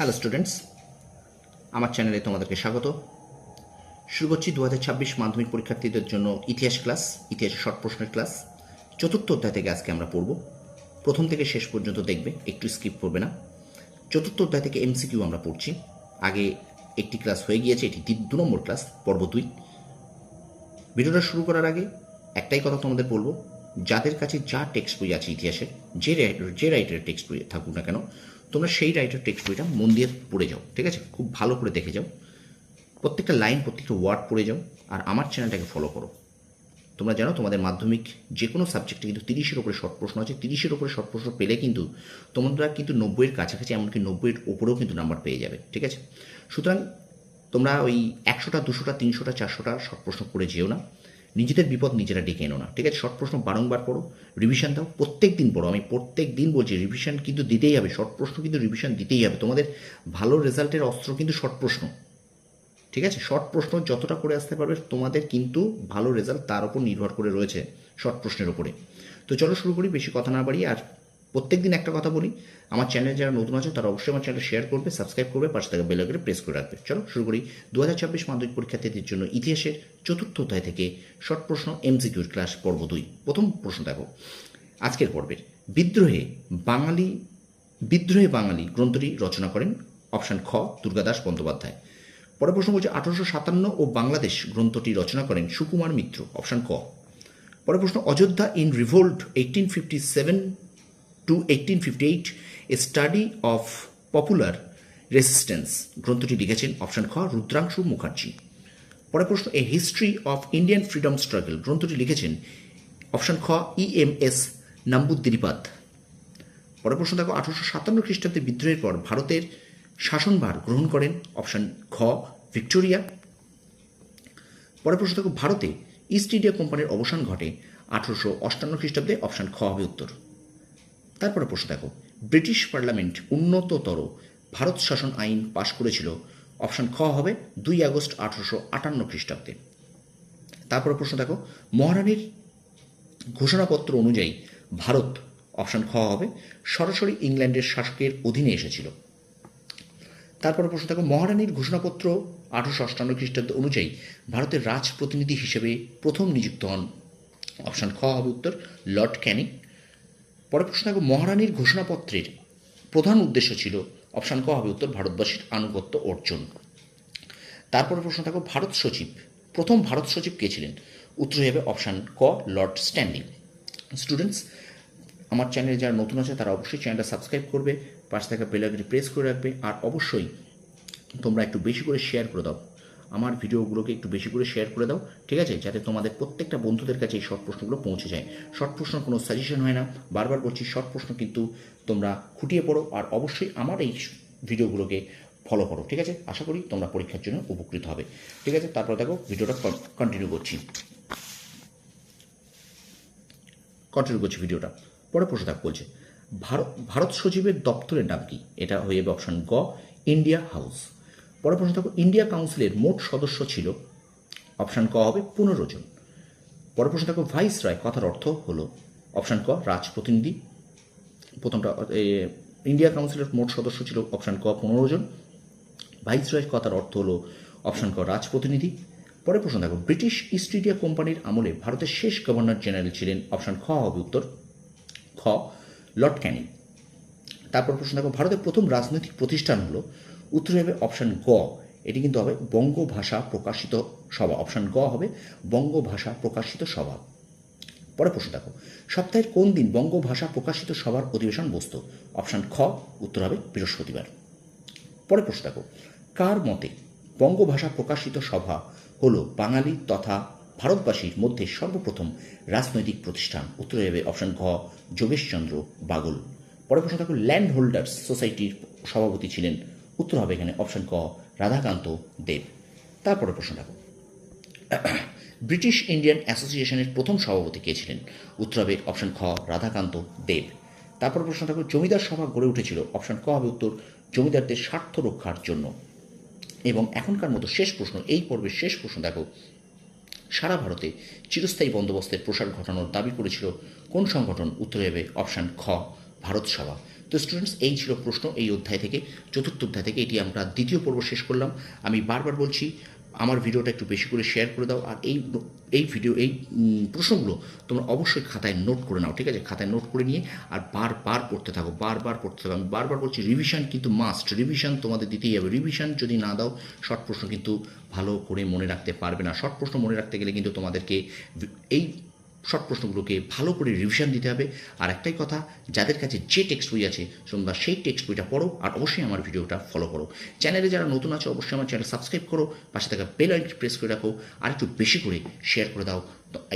Hello students আমার চ্যানেলে তোমাদেরকে স্বাগত। শুরু করছি দু হাজার ছাব্বিশ মাধ্যমিক পরীক্ষার্থীদের জন্য ইতিহাস ক্লাস ইতিহাসের শর্ট প্রশ্নের ক্লাস চতুর্থ অধ্যায় থেকে আজকে আমরা পড়ব। প্রথম থেকে শেষ পর্যন্ত দেখবে, একটু স্কিপ করবে না। চতুর্থ অধ্যায় থেকে এমসিকিউ আমরা পড়ছি। আগে একটি ক্লাস হয়ে গিয়েছে, এটি দু নম্বর ক্লাস পর্ব দুই। ভিডিওটা শুরু করার আগে একটাই কথা তোমাদের বলব, যাদের কাছে যা টেক্সট বই আছে ইতিহাসের, যে যে রাইটারের টেক্সট বই থাকুক না কেন তোমরা সেই রাইটার টেক্সট বইটা মন দিয়ে পড়ে যাও, ঠিক আছে? খুব ভালো করে দেখে যাও। প্রত্যেকটা লাইন প্রত্যেকটা ওয়ার্ড পড়ে যাও আর আমার চ্যানেলটাকে ফলো করো। তোমরা জানো, তোমাদের মাধ্যমিক যে কোনো সাবজেক্টে কিন্তু তিরিশের ওপরে শর্ট প্রশ্ন আছে। তিরিশের ওপরে শর্ট প্রশ্ন পেলে কিন্তু তোমরা কিন্তু নব্বইয়ের কাছাকাছি, এমনকি নব্বইয়ের ওপরেও কিন্তু নাম্বার পেয়ে যাবে, ঠিক আছে? সুতরাং তোমরা ওই একশোটা, দুশোটা, তিনশোটা, চারশোটা শর্ট প্রশ্ন করে যেও না। নিজেদের বিপদ নিজেরা ডেকে এনো না, ঠিক আছে? শর্ট প্রশ্ন বারংবার পড়ো রিভিশন দাও প্রত্যেক দিন পড়ো। আমি প্রত্যেক দিন বলছি রিভিশন কিন্তু দিতেই হবে শর্ট প্রশ্ন কিন্তু রিভিশন দিতেই হবে। তোমাদের ভালো রেজাল্টের অস্ত্র কিন্তু শর্ট প্রশ্ন, ঠিক আছে? শর্ট প্রশ্ন যতটা করে আসতে পারবে, তোমাদের কিন্তু ভালো রেজাল্ট তার উপর নির্ভর করে রয়েছে শর্ট প্রশ্নের উপরে। তো চলো শুরু করি, বেশি কথা না বাড়িয়ে, আর প্রত্যেক দিন একটা কথা বলি, আমার চ্যানেলে যারা নতুন আছে তারা অবশ্যই আমার চ্যানেল শেয়ার করবে সাবস্ক্রাইব করবে, পাশে থাকা বেল করে প্রেস করে রাখবে। চলো শুরু করি। দু হাজার ছাব্বিশ মাধ্যমিক পরীক্ষার্থীদের জন্য ইতিহাসের চতুর্থ অধ্যায় থেকে শর্ট প্রশ্ন এমসিকিউর ক্লাস পর্ব দুই। প্রথম প্রশ্ন দেখো। আজকের পর্বের, বিদ্রোহে বাঙালি বিদ্রোহে বাঙালি গ্রন্থটি রচনা করেন অপশান খ দুর্গাদাস বন্দ্যোপাধ্যায়। পরের প্রশ্ন বলছে, আঠারোশো সাতান্ন ও বাংলাদেশ গ্রন্থটি রচনা করেন সুকুমার মিত্র অপশান ক। পরের প্রশ্ন, Ayodhya in revolt eighteen fifty seven to eighteen fifty eight a study of popular resistance গ্রন্থটি লিখেছেন অপশন খ, রুদ্রাংশু মুখার্জি। পরের প্রশ্ন a history of Indian freedom struggle গ্রন্থটি লিখেছেন অপশন খ ই এম এস নাম্বুদ্দিরিপাদ পরের প্রশ্ন দেখো, আঠারোশো সাতান্ন খ্রিস্টাব্দে বিদ্রোহের পর ভারতের শাসনভার গ্রহণ করেন অপশন খ, ভিক্টোরিয়া। পরের প্রশ্ন দেখো, ভারতে ইস্ট ইন্ডিয়া কোম্পানির অবসান ঘটে আঠারোশো অষ্টান্ন খ্রিস্টাব্দে, অপশান খ হবে উত্তর। তারপরে প্রশ্ন দেখো, ব্রিটিশ পার্লামেন্ট উন্নততর ভারত শাসন আইন পাশ করেছিল, অপশান খ হবে দুই আগস্ট আঠারোশো আটান্ন খ্রিস্টাব্দে। তারপরে প্রশ্ন দেখো, মহারানীর ঘোষণাপত্র অনুযায়ী ভারত, অপশান খ হবে, সরাসরি ইংল্যান্ডের শাসকের অধীনে এসেছিল। তারপরে প্রশ্ন দেখো, মহারানীর ঘোষণাপত্র আঠারোশো অষ্টান্ন খ্রিস্টাব্দ অনুযায়ী ভারতের রাজপ্রতিনিধি হিসেবে প্রথম নিযুক্ত হন। অপশান খ হবে উত্তর, লর্ড ক্যানিং। পরের প্রশ্ন মহারানীর ঘোষণাপত্রের প্রধান উদ্দেশ্য ছিল, অপশান ক হবে উত্তর, ভারতবাসীর আনুগত্য অর্জন। তারপরে প্রশ্ন থাকো, ভারত সচিব, প্রথম ভারত সচিব কে ছিলেন? উত্তর হবে অপশান ক, লর্ড স্ট্যান্ডিং স্টুডেন্টস, আমার চ্যানেলে যারা নতুন আছে তারা অবশ্যই চ্যানেলটা সাবস্ক্রাইব করবে, পাশে থাকা বেলাগিরি প্রেস করে রাখবে, আর অবশ্যই তোমরা একটু বেশি করে শেয়ার করে দাও। আমার ভিডিওগুলোকে একটু বেশি করে শেয়ার করে দাও, ঠিক আছে? যাতে তোমাদের প্রত্যেকটা বন্ধুদের কাছে এই শর্ট প্রশ্নগুলো পৌঁছে যায়। শর্ট প্রশ্ন কোনো সাজেশন হয় না। বারবার বলছি শর্ট প্রশ্ন কিন্তু তোমরা খুঁটিয়ে পড়ো আর অবশ্যই আমার এই ভিডিওগুলোকে ফলো করো, ঠিক আছে? আশা করি তোমরা পরীক্ষার জন্য উপকৃত হবে। ঠিক আছে? তারপর দেখো, ভিডিওটা কন্টিনিউ করছি। কন্টিনিউ করছি ভিডিওটা। পরে প্রশ্ন থাক বলছে ভারত ভারত সচিবের দপ্তরের নাম কি? এটা হয়ে যাবে অপশন গ ইন্ডিয়া হাউস পরে প্রশ্ন থাকো ইন্ডিয়া কাউন্সিলের মোট সদস্য ছিল অপশান ক হবে পনেরো জন। পরে প্রশ্ন থাকো ভাইস রায় কথার অর্থ হলো অপশান ক, রাজপ্রতিনিধি। প্রথমটা ইন্ডিয়া কাউন্সিলের মোট সদস্য ছিল অপশান ক, পনেরো জন। ভাইস রয় কথার অর্থ হলো অপশান ক, রাজপ্রতিনিধি। পরে প্রশ্ন দেখো ব্রিটিশ ইস্ট ইন্ডিয়া কোম্পানির আমলে ভারতের শেষ গভর্নর জেনারেল ছিলেন অপশান খ হবে উত্তর, খ লর্ড ক্যানিং তারপর প্রশ্ন দেখো, ভারতের প্রথম রাজনৈতিক প্রতিষ্ঠান হলো উত্তর হবে অপশান গ। এটি কিন্তু হবে বঙ্গ ভাষা প্রকাশিত সভা। অপশান গ হবে বঙ্গ ভাষা প্রকাশিত সভা। পরে প্রশ্ন দেখো। সপ্তাহের কোন দিন বঙ্গ ভাষা প্রকাশিত সভার অধিবেশন বসত? অপশান খ, উত্তর হবে বৃহস্পতিবার। পরে প্রশ্ন দেখো। কার মতে বঙ্গভাষা প্রকাশিত সভা হল বাঙালি তথা ভারতবাসীর মধ্যে সর্বপ্রথম রাজনৈতিক প্রতিষ্ঠান? উত্তরে হবে অপশন ঘ, যোগেশচন্দ্র বাগল। পরে প্রশ্ন দেখো ল্যান্ড হোল্ডার্স সোসাইটির সভাপতি ছিলেন উত্তর হবে এখানে অপশন ক, রাধাকান্ত দেব। তারপরে প্রশ্ন দেখো। ব্রিটিশ ইন্ডিয়ান অ্যাসোসিয়েশনের প্রথম সভাপতি কে ছিলেন? উত্তর হবে অপশন খ, রাধাকান্ত দেব। তারপর প্রশ্ন থাকবে জমিদার সভা গড়ে উঠেছিল। অপশন ক হবে উত্তর, জমিদারদের স্বার্থ রক্ষার জন্য। এবং এখনকার মতো শেষ প্রশ্ন, এই পর্বের শেষ প্রশ্ন দেখো, সারা ভারতে চিরস্থায়ী বন্দোবস্তের প্রসার ঘটানোর দাবি করেছিল কোন সংগঠন? উত্তরে হবে অপশান খ, ভারত সভা। তো স্টুডেন্টস এই ছিল প্রশ্ন এই অধ্যায় থেকে, চতুর্থ অধ্যায় থেকে, এটি আমরা দ্বিতীয় পর্ব শেষ করলাম। আমি বারবার বলছি, আমার ভিডিওটা একটু বেশি করে শেয়ার করে দাও, আর এই এই ভিডিও এই প্রশ্নগুলো তোমরা অবশ্যই খাতায় নোট করে নাও, ঠিক আছে? খাতায় নোট করে নিয়ে, আর বারবার পড়তে থাকো, বারবার পড়তে থাকো। আমি বারবার বলছি রিভিশন কিন্তু মাস্ট রিভিশন তোমাদের দিতেই হবে। রিভিশন যদি না দাও শর্ট প্রশ্ন কিন্তু ভালো করে মনে রাখতে পারবে না। শর্ট প্রশ্ন মনে রাখতে গেলে কিন্তু তোমাদেরকে এই শর্ট প্রশ্নগুলোকে ভালো করে রিভিশন দিতে হবে। আর একটাই কথা, যাদের কাছে যে টেক্সট বই আছে, তোমরা সেই টেক্সট বইটা পড়ো আর অবশ্যই আমার ভিডিওটা ফলো করো। চ্যানেলে যারা নতুন আছে, অবশ্যই আমার চ্যানেল সাবস্ক্রাইব করো, পাশে থাকা বেল আইকনটি প্রেস করে রাখো, আর একটু বেশি করে শেয়ার করে দাও।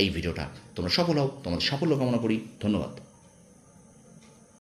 এই ভিডিওটা তোমরা সফল হও, তোমাদের সাফল্য কামনা করি, ধন্যবাদ।